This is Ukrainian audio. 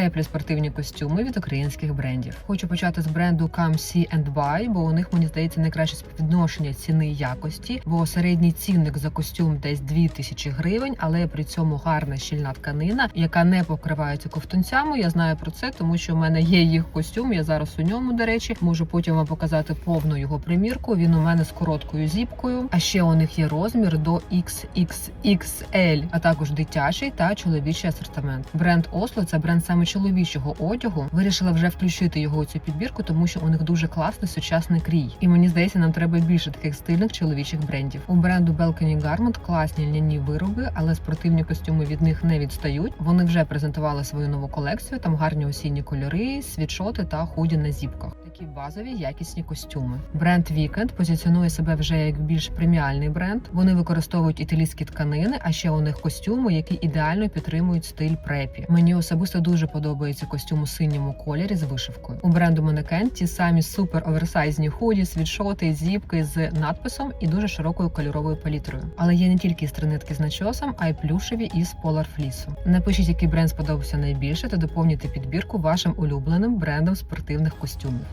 теплі спортивні костюми від українських брендів. Хочу почати з бренду Come See and Buy, бо у них мені здається найкраще співвідношення ціни і якості, бо середній цінник за костюм десь 2000 гривень, але при цьому гарна щільна тканина, яка не покривається ковтунцями. Я знаю про це, тому що в мене є їх костюм. Я зараз у ньому, до речі, можу потім вам показати повну його примірку. Він у мене з короткою зіпкою. А ще у них є розмір до XXXL, а також дитячий та чоловічий асортимент. Бренд Осло це бренд саме чоловічого одягу. Вирішила вже включити його у цю підбірку, тому що у них дуже класний сучасний крій. І мені здається, нам треба більше таких стильних чоловічих брендів. У бренду Balcony Garment класні льняні вироби, але спортивні костюми від них не відстають. Вони вже презентували свою нову колекцію. Там гарні осінні кольори, світшоти та худі на зіпках. Такі базові якісні костюми. Бренд Weekend позиціонує себе вже як більш преміальний бренд. Вони використовують італійські тканини, а ще у них костюми, які ідеально підтримують стиль препі. Мені особисто дуже подобається костюм у синьому кольорі з вишивкою. У бренду Манекен ті самі супер оверсайзні худі, світшоти, зіпки з надписом і дуже широкою кольоровою палітрою. Але є не тільки стринитки з начосом, а й плюшеві із Polar флісу. Напишіть, який бренд сподобався найбільше, та доповнюйте підбірку вашим улюбленим брендом спортивних костюмів.